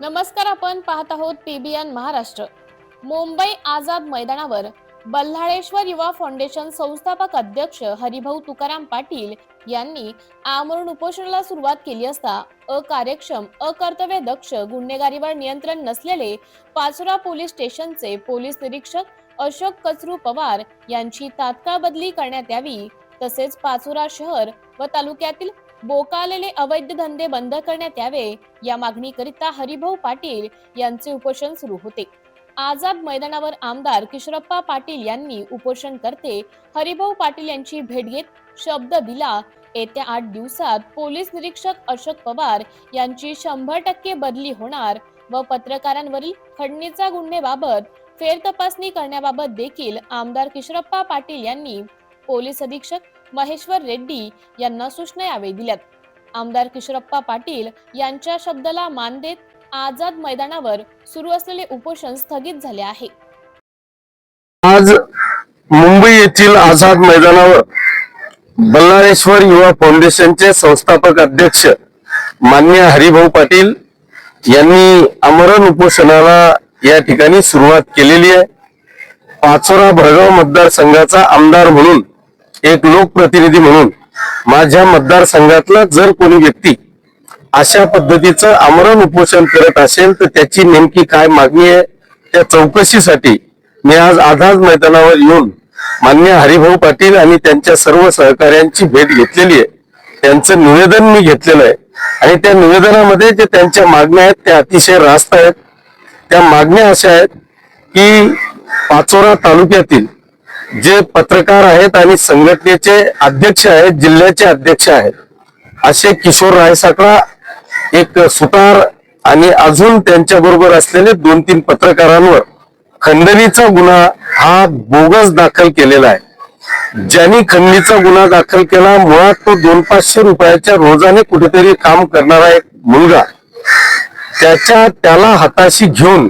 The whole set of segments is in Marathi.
नमस्कार आपण पाहत आहोत पीबीएन महाराष्ट्र. मुंबई आझाद मैदानावर बल्हाळेश्वर युवा फाउंडेशन संस्थापक अध्यक्ष हरिभाऊ तुकाराम पाटील यांनी आमरण उपोषणाला सुरुवात केली असता अकार्यक्षम अकर्तव्य दक्ष गुन्हेगारीवर नियंत्रण नसलेले पाचोरा पोलीस स्टेशनचे पोलीस निरीक्षक अशोक कचरू पवार यांची तात्काळ बदली करण्यात यावी तसेच पाचोरा शहर व तालुक्यातील बोकालेले अवैध धंदे बंद करण्यात यावे या मागणीकरिता हरिभाऊ पाटील यांचे उपोषण सुरू होते. आझाद मैदानावर आमदार किशोरप्पा पाटील यांनी उपोषण करते हरिभाऊ पाटील यांची भेट घेत शब्द दिला. येत्या आठ दिवसात पोलीस निरीक्षक अशोक पवार यांची शंभर टक्के बदली होणार व पत्रकारांवरील खंडणीचा गुन्हेबाबत फेरतपासणी करण्याबाबत देखील आमदार किशोरप्पा पाटील यांनी पोलीस अधीक्षक महेश्वर रेड्डी यांना सूचना यावेळी दिल्यात. आमदार किशोरप्पा पाटील यांच्या शब्दाला मान देत आझाद मैदानावर सुरू असलेले उपोषण स्थगित झाले आहे. आज मुंबई येथील आझाद मैदानावर बल्लाळेश्वर युवा फाउंडेशनचे संस्थापक अध्यक्ष मान्य हरिभाऊ पाटील यांनी आमरण उपोषणाला या ठिकाणी सुरुवात केलेली आहे. पाचोरा भरगाव मतदारसंघाचा आमदार म्हणून एक लोकप्रतिनिधी म्हणून माझ्या मतदारसंघातला जर कोणी व्यक्ती अशा पद्धतीचं आमरण उपोषण करत असेल तर त्याची नेमकी काय मागणी आहे? त्या चौकशीसाठी मी आज आझाद मैदानावर येऊन मान्य हरिभाऊ पाटील आणि त्यांच्या सर्व सहकाऱ्यांची भेट घेतलेली आहे. त्यांचं निवेदन मी घेतलेलं आहे. आणि त्या निवेदनामध्ये जे त्यांच्या मागण्या आहेत त्या अतिशय रास्त आहेत. त्या मागण्या अशा आहेत की पाचोरा तालुक्यातील जे पत्रकार आहेत आणि संघटनेचे अध्यक्ष आहेत जिल्ह्याचे अध्यक्ष आहेत असे किशोर रायसाकळा एक सुतार आणि अजून त्यांच्या बरोबर असलेले दोन तीन पत्रकारांवर खंडणीचा गुन्हा हा बोगस दाखल केलेला आहे. ज्यांनी खंडणीचा गुन्हा दाखल केला मुळात तो दोन पाचशे रुपयाच्या रोजाने कुठेतरी काम करणारा एक मुलगा त्याच्या त्याला हाताशी घेऊन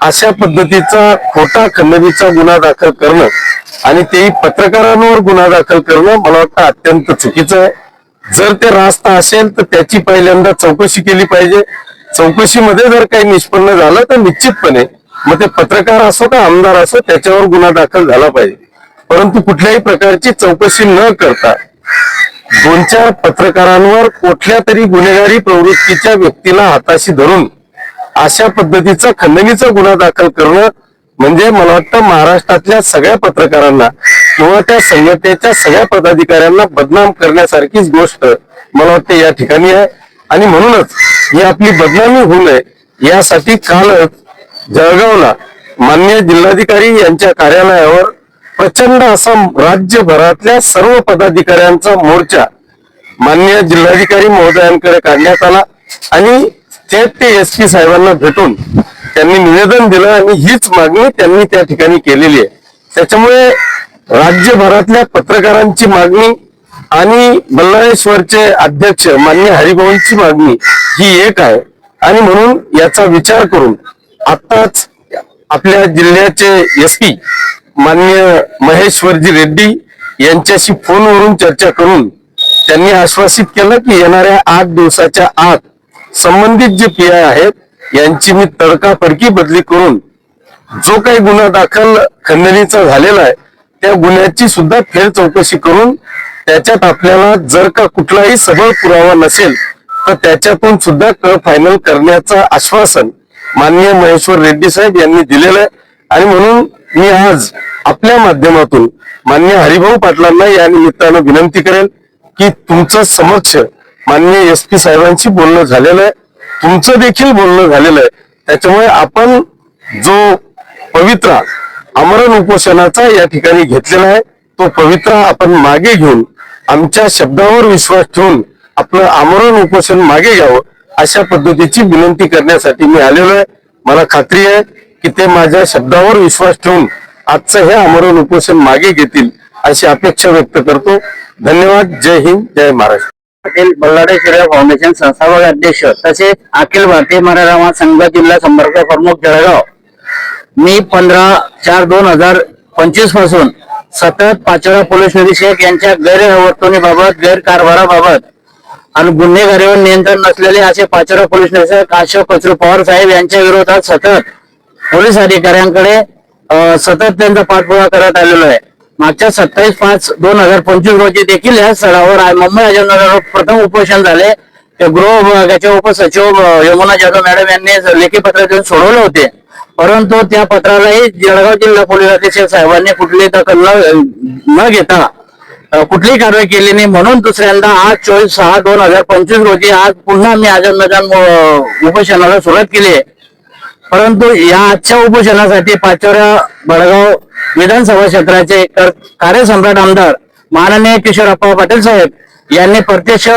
अशा पद्धतीचा खोटा खंडणीचा गुन्हा दाखल करणं आणि तेही पत्रकारांवर गुन्हा दाखल करणं मला वाटतं अत्यंत चुकीचं आहे. जर ते रास्ता असेल तर त्याची पहिल्यांदा चौकशी केली पाहिजे. चौकशीमध्ये जर काही निष्पन्न झालं तर निश्चितपणे मग ते पत्रकार असो का आमदार असो त्याच्यावर गुन्हा दाखल झाला पाहिजे. परंतु कुठल्याही प्रकारची चौकशी न करता दोन चार पत्रकारांवर कुठल्या तरी गुन्हेगारी प्रवृत्तीच्या व्यक्तीला हाताशी धरून अशा पद्धतीचा खंडणीचा गुन्हा दाखल करणं म्हणजे मला वाटतं महाराष्ट्रातल्या सगळ्या पत्रकारांना किंवा त्या संघटनेच्या सगळ्या पदाधिकाऱ्यांना बदनाम करण्यासारखीच गोष्ट मला वाटतं या ठिकाणी आहे. आणि म्हणूनच ही आपली बदनामी होऊ नये यासाठी कालच जळगावला मान्य जिल्हाधिकारी यांच्या कार्यालयावर प्रचंड असा राज्यभरातल्या सर्व पदाधिकाऱ्यांचा मोर्चा मान्य जिल्हाधिकारी महोदयांकडे काढण्यात आला. आणि थेट ते एस पी साहेबांना भेटून त्यांनी निवेदन दिलं आणि हीच मागणी त्यांनी त्या ठिकाणी केलेली आहे. त्याच्यामुळे राज्यभरातल्या पत्रकारांची मागणी आणि बल्लाळेश्वरचे अध्यक्ष मान्य हरिभाऊंची मागणी ही एक आहे. आणि म्हणून याचा विचार करून आताच आपल्या जिल्ह्याचे एस पी मान्य महेश्वरजी रेड्डी यांच्याशी फोनवरून चर्चा करून त्यांनी आश्वासित केलं की येणाऱ्या आठ दिवसाच्या आत संबंधित जे पी आय आहेत यांची मी तडकाफडकी बदली करून जो काही गुन्हा दाखल खंडणीचा झालेला आहे त्या गुन्ह्याची सुद्धा फेर चौकशी करून त्याच्यात आपल्याला जर का कुठलाही सबळ पुरावा नसेल तर त्याच्यातून सुद्धा क फायनल करण्याचं आश्वासन माननीय महेश्वर रेड्डी साहेब यांनी दिलेलं आहे. आणि म्हणून मी आज आपल्या माध्यमातून मान्य हरिभाऊ पाटलांना या निमित्तानं विनंती करेल की तुमचं समक्ष माननीय एस पी साहेबांशी बोलणं झालेलं आहे. तुमचं देखील बोलणं झालेलं आहे. त्याच्यामुळे आपण जो पवित्रा आमरण उपोषणाचा या ठिकाणी घेतलेला आहे तो पवित्रा आपण मागे घेऊन आमच्या शब्दावर विश्वास ठेवून आपलं आमरण उपोषण मागे घ्यावं अशा पद्धतीची विनंती करण्यासाठी मी आलेलो आहे. मला खात्री आहे की ते माझ्या शब्दावर विश्वास ठेवून आजचं हे आमरण उपोषण मागे घेतील अशी अपेक्षा व्यक्त करतो. धन्यवाद. जय हिंद. जय महाराष्ट्र. पाटील बल्लाडे शिरा फाउंडेशन संस्थापक अध्यक्ष तसेच अखिल भारतीय मराठा संघ जिल्हा संपर्क प्रमुख जळगाव. मी पंधरा चार दोन हजार पंचवीसपासून सतत पाचोरा पोलीस निरीक्षक यांच्या गैरवर्तणुकीबाबत गैरकारभाराबाबत आणि गुन्हेगारीवर नियंत्रण नसलेले असे पाचोरा पोलीस निरीक्षक अशोक कचरू पवार साहेब यांच्या विरोधात सतत पोलीस अधिकाऱ्यांकडे सतत त्यांचा पाठपुरावा करत आलेलो आहे. मागच्या सत्तावीस पाच दोन हजार पंचवीस रोजी देखील या स्थळावर मुंबई अजयनगरवर प्रथम उपोषण झाले. ते गृह विभागाचे उपसचिव यमुना जाधव मॅडम यांनी लेखी पत्र देऊन सोडवले होते. परंतु त्या पत्रालाही जळगाव जिल्हा पोलीस अधीक्षक साहेबांनी कुठली दखल न न घेता कुठलीही कारवाई केली नाही म्हणून दुसऱ्यांदा आज चोवीस सहा दोन हजार पंचवीस रोजी आज पुन्हा मी आजमनगर उपोषणाला सुरुवात केली आहे. परंतु या आजच्या उपोषणासाठी पाचोऱ्या बडगाव विधानसभा क्षेत्राचे कर- कार्यसम्राट आमदार माननीय किशोरप्पा पाटील साहेब यांनी प्रत्यक्ष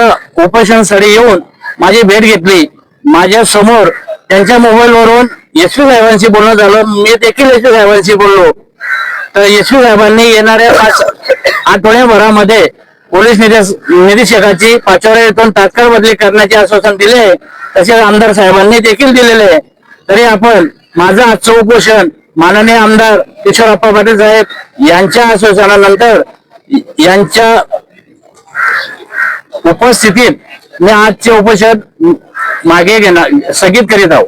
उपोषण स्थळी येऊन माझी भेट घेतली. माझ्यासमोर त्यांच्या मोबाईल वरून यशवी साहेबांशी बोलणं झालं. मी देखील यशवी साहेबांशी बोललो. तर यशवी साहेबांनी येणाऱ्या पाच आठवड्याभरामध्ये पोलीस निरीक्षकाची पाचोरा येथून तात्काळ बदली करण्याचे आश्वासन दिले. तसेच आमदार साहेबांनी देखील दिलेले. आहे तरी आपण माझं आजचं उपोषण माननीय आमदार किशोर अप्पा पाटील साहेब यांच्या आश्वासनानंतर यांच्या उपस्थितीत मी आजचे उपोषण मागे घेणार स्थगित करीत आहोत.